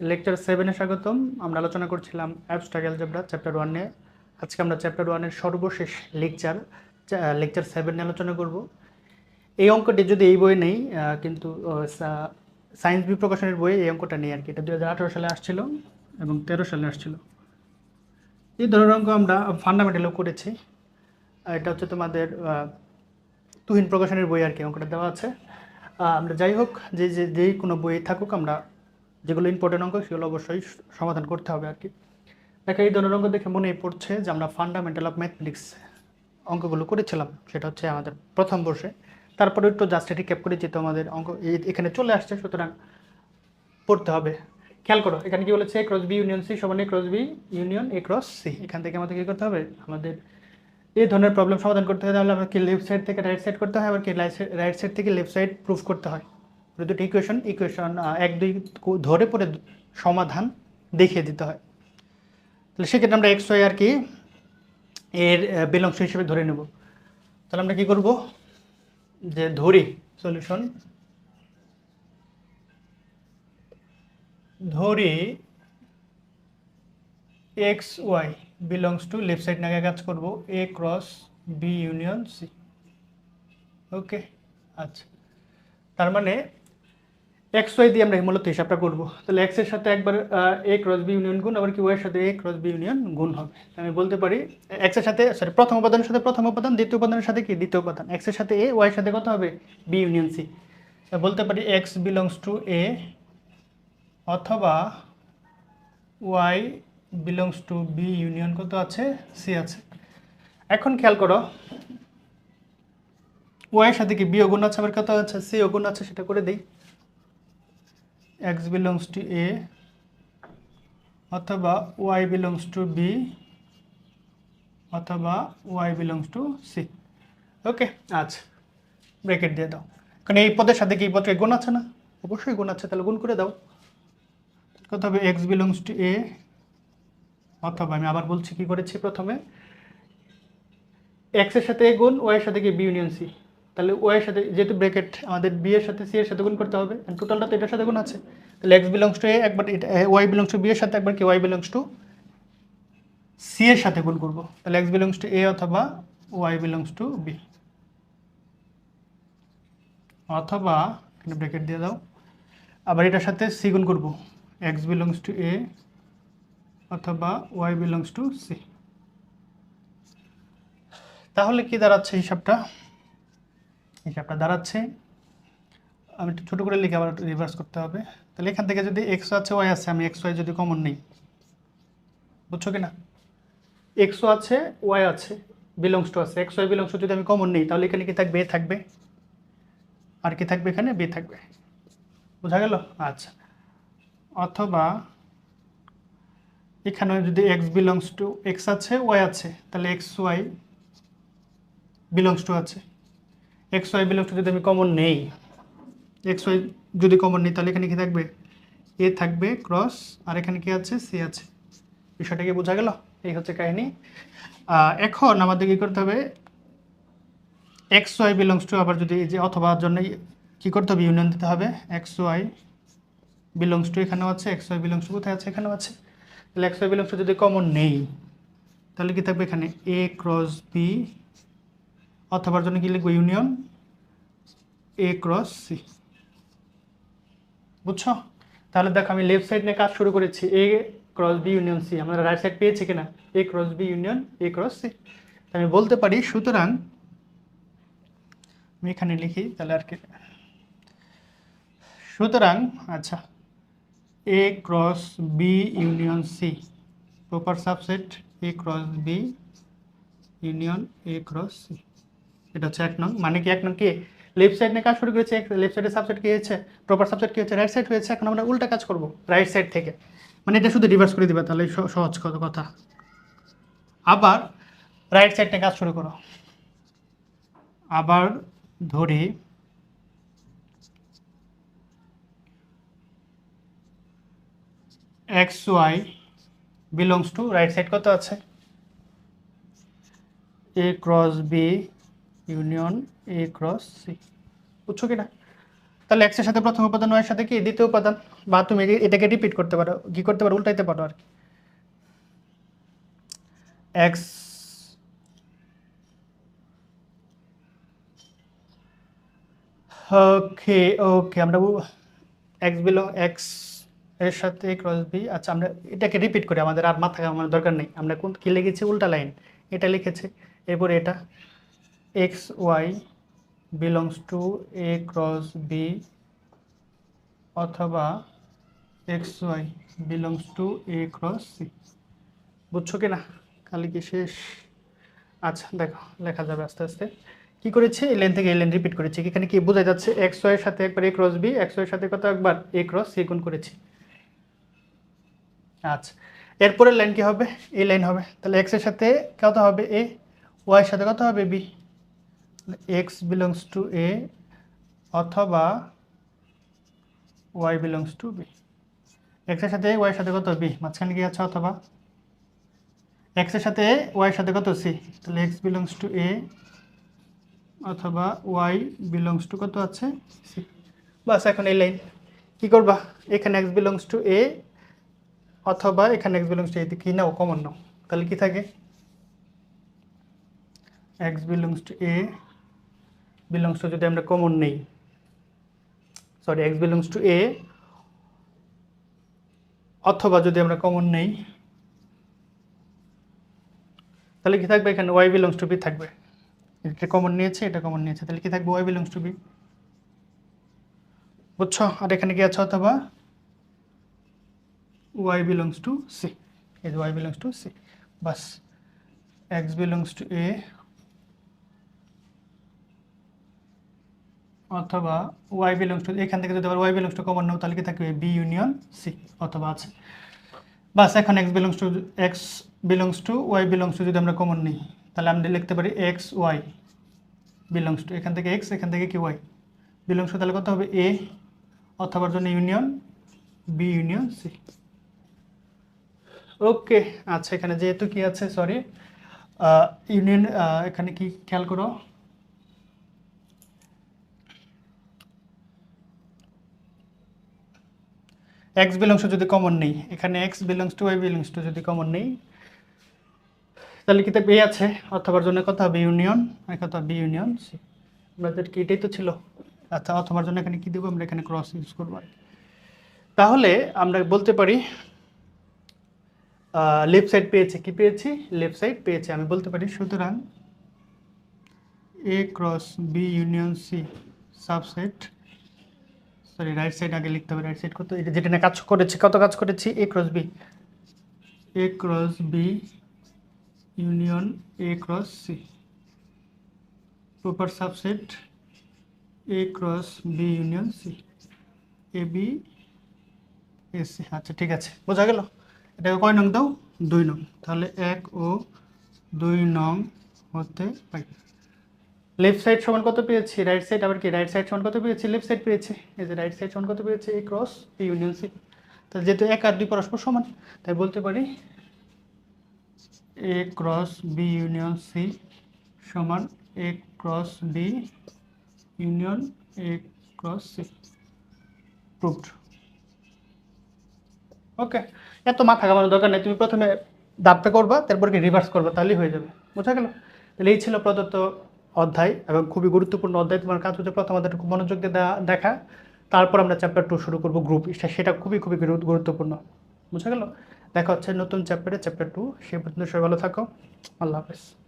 Lecture সেভেনে স্বাগতম। আমরা আলোচনা করছিলাম অ্যাবস্ট্রাক অ্যালজেব্রা, চ্যাপ্টার ওয়ান আজকে আমরা চ্যাপ্টার ওয়ানের সর্বশেষ লেকচার লেকচার সেভেন নিয়ে আলোচনা করব। এই অঙ্কটি যদি এই বই নেই কিন্তু সায়েন্স বি প্রকাশনের বই এই অঙ্কটা নেই আর কি এটা দু হাজার আঠারো সালে আসছিল এবং তেরো সালে আসছিল। এই ধরনের অঙ্ক আমরা ফান্ডামেন্টালও করেছি। এটা হচ্ছে তোমাদের তুহিন প্রকাশনের বই আর কি অঙ্কটা দেওয়া আছে। আমরা যাই হোক, যে যে যেই কোনো বই থাকুক, আমরা যেগুলো ইম্পর্টেন্ট অঙ্ক সেগুলো অবশ্যই সমাধান করতে হবে আর কি। দেখো, এই ধরনের অঙ্ক দেখে মনেই পড়ছে যে আমরা ফান্ডামেন্টাল অফ ম্যাথমেটিক্স অঙ্কগুলো করেছিলাম। সেটা হচ্ছে আমাদের প্রথম বর্ষে। তারপরে একটু জাস্ট এটি ক্যাপ করেছি তো আমাদের অঙ্ক এখানে চলে আসছে, সুতরাং পড়তে হবে। খেয়াল করো, এখানে কি বলেছে? ক্রস বি ইউনিয়ন সি সমান A cross B union A cross C এখান থেকে আমাদের কী করতে হবে? আমাদের এই ধরনের প্রবলেম সমাধান করতে হয় তাহলে আমরা কি লেফট সাইড থেকে রাইট সাইড করতে হয়? আবার কি রাইট সাইড থেকে লেফট সাইড প্রুফ করতে হয়? দুটো ইকুয়েশন ইকুয়েশন এক, দুই ধরে পরে সমাধান দেখিয়ে দিতে হয়। তাহলে সেক্ষেত্রে আমরা এক্স ওয়াই আর কি এর বিলংশ হিসেবে ধরে নেব। তাহলে আমরা কি করব? যে ধরি সলিউশন ধরি X Y belongs to left side নাগে কাজ করব A cross B union C okay আচ্ছা। তার মানে এক্স ওয়াই দিয়ে আমরা মূলত হিসাবটা করব। তাহলে এক্সের সাথে একবার এ ক্রস বি ইউনিয়ন গুণ, আবার কি ওয়াই এর সাথে এ ক্রস বি ইউনিয়ন গুণ হবে। আমি বলতে পারি এক্সের সাথে সরি প্রথম উপাদানের সাথে প্রথম উপাদান, দ্বিতীয় উপাদানের সাথে কি? দ্বিতীয় উপাদান। এক্সের সাথে এ ওয়াই এর সাথে কত হবে? বি ইউনিয়ন সি বলতে পারি এক্স বিলংস টু এ অথবা Y belongs to B union কত আছে? সি আছে। এখন খেয়াল করো ওয়াই এর সাথে কি বি গুণ আছে, আবার কত আছে? সি গুণ আছে, সেটা করে দেই। এক্স বিলংস টু এ অথবা ওয়াই বিলংস টু বি অথবা Y belongs to C okay আচ্ছা। ব্রেকেট দিয়ে দাও। কারণ এই পদের সাথে কি পদকে গুণ আছে না? অবশ্যই গুণ আছে তাহলে গুণ করে দাও। কত হবে? এক্স বিলংস টু এ অথবা আমি আবার বলছি কি করেছি প্রথমে? এক্সের সাথে গুণ ওয়াই এর সাথে কি? বি ইউনিয়ন সি তাহলে ওয়াই এর সাথে, যেহেতু ব্রেকেট আমাদের বি এর সাথে সি এর সাথে গুণ করতে হবে টোটালটা তো এটার সাথে গুণ আছে। তাহলে এক্স বিলংস টু এ একবার ওয়াই বিলংস টু বি এর সাথে, একবার কি ওয়াই বিলংস টু সি এর সাথে গুণ করব। তাহলে এক্স বিলংস টু এ অথবা ওয়াই বিলংস টু বি অথবা, এখানে ব্রেকেট দিয়ে দাও, আবার এটার সাথে সি গুণ করব। এক্স বিলংস টু এ অথবা ওয়াই বিলংস টু সি তাহলে কি দাঁড়াচ্ছে হিসাবটা? হিসাবটা দাঁড়াচ্ছে। আমি একটু ছোটো করে লিখে আবার রিভার্স করতে হবে। তাহলে এখান থেকে যদি এক্স আছে ওয়াই আছে, আমি এক্স ওয়াই যদি কমন নেই, বুঝছ কি না এক্সও আছে ওয়াই আছে বিলংস টু আছে। এক্স ওয়াই বিলংস যদি আমি কমন নেই, তাহলে এখানে কি থাকবে? এ থাকবে। আর কি থাকবে এখানে? বি থাকবে। বোঝা গেল? আচ্ছা। অথবা এখানে যদি এক্স বিলংস টু এক্স আছে ওয়াই আছে, তাহলে এক্স ওয়াই বিলংস টু আছে। এক্স ওয়াই বিলংস টু যদি আমি কমন নেই এক্স ওয়াই যদি কমন নেই, তাহলে এখানে কি থাকবে? এ থাকবে ক্রস আর এখানে কি আছে? সি আছে। বিষয়টা কি বোঝা গেল? এই হচ্ছে কাহিনী। এখন আমাদের কি করতে হবে? এক্স ওয়াই বিলংস টু আবার যদি যে অথবা জন্য কি করতে হবে? ইউনিয়ন দিতে হবে। এক্স ওয়াই বিলংস টু এখানেও আছে এক্স ওয়াই বিলংস কোথায় আছে? এখানেও আছে। তাহলে এক্স ওয়াই বিলংস যদি কমন নেই, তাহলে কি থাকবে এখানে? এ ক্রস বি অথবার জন্য কি লিখব? ইউনিয়ন? এ ক্রস সি বুঝছ? তাহলে দেখো, আমি লেফট সাইড নিয়ে কাজ শুরু করেছি। A cross B union C আমরা রাইট সাইড পেয়েছি কিনা? A cross B union A cross C আমি বলতে পারি, সুতরাং আমি এখানে লিখি, তাহলে আর কি। সুতরাং আচ্ছা A cross B union C proper subset A cross B union A cross C এটা হচ্ছে এক নং। মানে কি এক নং কি? লেফট সাইড নিয়ে কাজ শুরু করেছে লেফট সাইডের সাবসেট কি হয়েছে? প্রপার সাবসেট কি হয়েছে? রাইট সাইড হয়েছে, এখন আমরা উল্টা কাজ করব রাইট সাইড থেকে। মানে এটা শুধু রিভার্স করে দিবা তাহলে সহজ কথা। আবার রাইট সাইড নিয়ে কাজ শুরু করো। আবার ধরি। X Y belongs to right side কত আছে? A cross B union A cross C. বুঝছ কি না তাহলে এক্সের সাথে প্রথম উপাদান ওয়ের সাথে কি? দ্বিতীয় উপাদান। বা তুমি এটাকে রিপিট করতে পারো, কি করতে পারো, উল্টাইতে পারো আর কি। এক্স ওকে ওকে, আমরা এক্স বিলং এক্সের সাথে ক্রস বি আচ্ছা আমরা এটাকে রিপিট করি, আমাদের আর মাথা দরকার নেই। আমরা কোন কী লিখেছি? উল্টা লাইন এটা লিখেছে। এরপরে এটা। X Y belongs to A cross B অথবা X Y belongs to A cross C. বুঝছ কি না খালি কি শেষ? আচ্ছা দেখো, লেখা যাবে আস্তে আস্তে। কি করেছি? এই লাইন থেকে এই লাইন রিপিট করেছি। এখানে কি বোঝা যাচ্ছে? এক্স ওয়াই এর সাথে একবার A cross B, X Y এর সাথে কত একবার? এ ক্রস সি গুণ করেছি। আচ্ছা এরপরের লাইন কি হবে? এই লাইন হবে। তাহলে এক্সের সাথে কত হবে? এ, ওয়াই এর সাথে কত হবে? B. X belongs to A অথবা ওয়াই বিলংস টু বি এক্সের সাথে ওয়াই সাথে কত? বি মাঝখানে কি আছে অথবা? এক্সের সাথে ওয়াই সাথে কত? সি তাহলে এক্স বিলংস টু এ অথবা ওয়াই বিলংস টু কত আছে? সি বাস, এখন এই লাইন কি করবা? এখানে এক্স বিলংস টু এ অথবা এখানে এক্স বিলংস টু এ কি নাও? কমন নাও। তাহলে কি থাকে? X belongs to A belongs to যদি আমরা কমন নেই। Sorry X belongs to A অথবা যদি আমরা কমন নেই, তাহলে কি থাকবে এখানে? ওয়াই বিলংস টু বি থাকবে। এটা কমন নিয়েছে, এটা কমন নিয়েছে, তাহলে কি থাকবে? ওয়াই বিলংস টু বি বুঝছ? আর এখানে কি আছে অথবা? ওয়াই বিলংস টু সি এই ওয়াই বিলংস টু সি বাস এক্স বিলংস টু এ অথবা ওয়াই বিলংস টু এখান থেকে যদি আবার ওয়াই বিলংস টু কমন নাও, তাহলে কি থাকবে? বি ইউনিয়ন সি অথবা আছে। বাস, এখন X belongs to X belongs to Y belongs to যদি আমরা কমন নিই, তাহলে আমরা লিখতে পারি এক্স ওয়াই বিলংস টু এখান থেকে এক্স এখান থেকে কি ওয়াই বিলংস টু তাহলে কত হবে? এ অথবার জন্য union B union C okay আচ্ছা এখানে যেহেতু কি আছে সরি ইউনিয়ন এখানে কি খেয়াল করো? এক্স বিলংস যদি কমন নেই, এখানে X belongs to Y belongs to যদি কমন নেই, তাহলে কি বি আছে? অথবার জন্য কত হবে? ইউনিয়ন আর কত বি ইউনিয়ন সি আমাদের কি এটাই তো ছিল। আচ্ছা অথবার জন্য এখানে কি দেবো? আমরা এখানে ক্রস ইউজ করব তাহলে আমরা বলতে পারি লেফট সাইড পেয়েছে। কি পেয়েছি? লেফট সাইড পেয়েছে। আমি বলতে পারি, সুতরাং A cross B union C subset sorry right side আগে লিখতে হবে রাইট সাইড কত এটা যেটা না কাজ করেছি, কত কাজ করেছি? A cross B A cross B union A cross C proper subset A cross B union C A B S আচ্ছা ঠিক আছে। বোঝা গেল? এটাকে কয় নং দাও? দুই নং। তাহলে এক ও দুই নং হতে পাই লেফট সাইড সমান কত পেয়েছি? রাইট সাইড আবার কি? রাইট সাইড সমান কত পেয়েছি? লেফট সাইড পেয়েছি। এই যে রাইট সাইড সমান কত পেয়েছি? এই ক্রস এই ইউনিয়ন সি তাহলে যেহেতু এক আর দুই পরস্পর সমান, তাই বলতে পারি A cross B union C সমান A cross B union A cross C proved okay এত মাথা ঘামানোর দরকার নেই। তুমি প্রথমে দাবটা করবা, তারপর কি রিভার্স করবা, তাহলেই হয়ে যাবে। বোঝা গেল? তাহলে এই ছিল প্রদত্ত অধ্যায় এবং খুবই গুরুত্বপূর্ণ অধ্যায়। তোমার কাজ হচ্ছে প্রথম অধ্যায়টা খুব মনোযোগ দিয়ে দেখা। তারপর আমরা চ্যাপ্টার টু শুরু করব গ্রুপ সেটা খুবই খুবই গুরুত্বপূর্ণ। বুঝা গেল? দেখা হচ্ছে নতুন চ্যাপ্টারে চ্যাপ্টার টু সে পর্যন্ত সবাই ভালো থাকো। আল্লাহ হাফেজ।